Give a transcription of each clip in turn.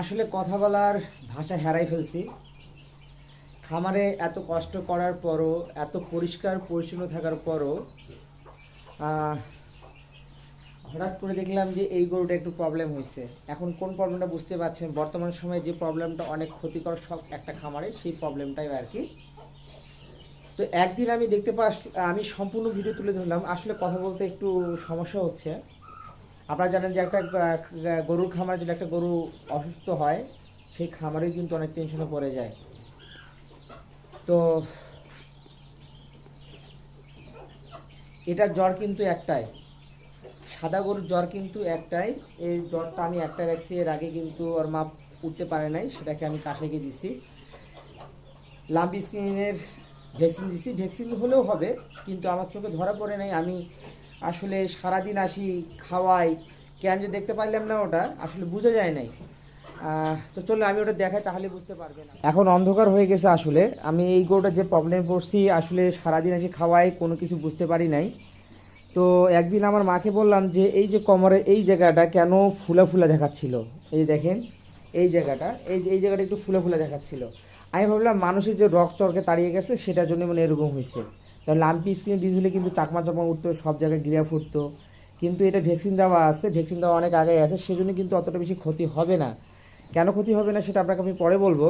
আসলে কথা বলার ভাষা হারাই ফেলছি। খামারে এত কষ্ট করার পরও, এত পরিষ্কার পরিচ্ছন্ন থাকার পরও হঠাৎ করে দেখলাম যে এই গরুটা একটু প্রবলেম হয়েছে। এখন কোন প্রবলেমটা বুঝতে পারছেন? বর্তমান সময়ে যে প্রবলেমটা অনেক ক্ষতিকর সব একটা খামারে, সেই প্রবলেমটাই আর কি। তো একদিন আমি দেখতে পাস, আমি সম্পূর্ণ ভিডিও তুলে ধরলাম। আসলে কথা বলতে একটু সমস্যা হচ্ছে। আপনারা জানেন যে একটা গরুর খামারে যদি একটা গরু অসুস্থ হয়, সেই খামারে কিন্তু অনেক টেনশনে পড়ে যায়। তো এটার জ্বর কিন্তু একটাই। সাদা গরুর জ্বর কিন্তু একটাই। এই জ্বরটা আমি একটা রাখছি এর আগে কিন্তু ওর মা উঠতে পারে নাই, সেটাকে আমি কাশাইকে দিছি। লাম্পি স্কিনের ভ্যাকসিন দিছি। ভ্যাকসিন হলেও হবে, কিন্তু আমার চোখে ধরা পড়ে নাই। আমি আসলে সারাদিন আসি খাওয়াই। কেন যে দেখতে পারলাম না ওটা, আসলে বোঝা যায় নাই। তো চলো আমি ওটা দেখাই, তাহলে বুঝতে পারবে না এখন অন্ধকার হয়ে গেছে আসলে। আমি এই গরুটা যে প্রবলেম পড়ছি আসলে সারাদিন আসি খাওয়াই, কোনো কিছু বুঝতে পারি নাই। তো একদিন আমার মাকে বললাম যে, এই যে কোমরে এই জায়গাটা কেন ফুলা ফুলা দেখাচ্ছিল? এই দেখেন, এই জায়গাটা, এই যে, এই জায়গাটা একটু ফুলে ফুলে দেখাচ্ছিল। আমি ভাবলাম মানুষের যে রক চরকে তাড়িয়ে গেছে, সেটার জন্য মানে এরকম হয়েছে। কারণ লাম্পি স্কিন ডিজ হলে কিন্তু চাকমা চাকমা উঠতো, সব জায়গায় গিরিয়া ফুটতো। কিন্তু এটা ভ্যাকসিন দেওয়া আছে, ভ্যাকসিন দেওয়া অনেক আগে আছে, সেজন্য কিন্তু অতটা বেশি ক্ষতি হবে না। কেন ক্ষতি হবে না সেটা আপনাকে আমি পরে বলব।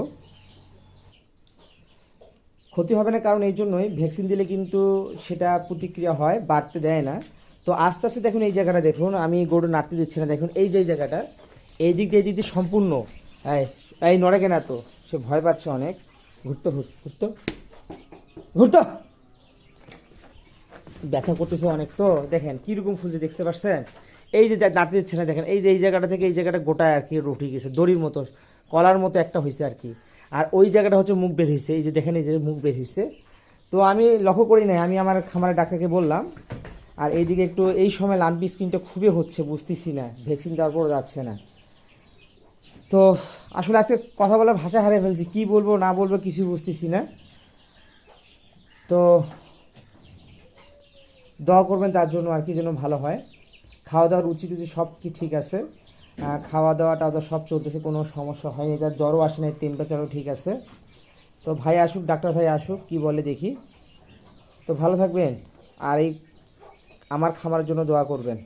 ক্ষতি হবে না কারণ এই জন্যই ভ্যাকসিন দিলে কিন্তু সেটা প্রতিক্রিয়া হয়, বাড়তে দেয় না। তো আস্তে আস্তে দেখুন এই জায়গাটা দেখুন, আমি গরু নাড়তে দিচ্ছি না, দেখুন এই যে জায়গাটা, এই দিক দিয়ে এই দিক দিয়ে সম্পূর্ণ। এই এই নড়ে কেনা তো, সে ভয় পাচ্ছে অনেক। ঘুরতো ঘুরতো। ঘুরতো! ব্যথা করতেছে অনেক তো, দেখেন কীরকম ফুলছে দেখতে পাচ্ছেন? এই যে নাড়তে দিচ্ছে না দেখেন, এই যে, এই জায়গাটা থেকে এই জায়গাটা গোটায় আর কি উঠে গেছে, দড়ির মতো, কলার মতো একটা হয়েছে আর কি। আর ওই জায়গাটা হচ্ছে মুখ বের হয়েছে এই যে দেখেন এই যে মুখ বের হয়েছে তো আমি লক্ষ্য করি নাই, আমি আমার খামারের ডাক্তারকে বললাম, আর এইদিকে একটু এই সময় লাম্পি স্কিনটা খুবই হচ্ছে, বুঝতেছি না, ভ্যাকসিন দেওয়ার পর যাচ্ছে না। তো আসলে আজকে কথা বলার ভাষা হারিয়ে ফেলছি। কি বলব, না বলব কিছু বুঝতেছি না। তো দোয়া করবেন তার জন্য আর কি যেন ভালো হয়। খাওয়া দাওয়ার রুচি টুচি সব কি ঠিক আছে? খাওয়া দাওয়া টাওয়া সব চলতেছে, কোনো সমস্যা হয়নি তার জ্বরও আসে না টেম্পারেচারও ঠিক আছে। তো ভাই আসুক, ডাক্তার ভাই আসুক, কি বলে দেখি। তো ভালো থাকবেন। আর এই আমার খামারের জন্য দোয়া করবেন।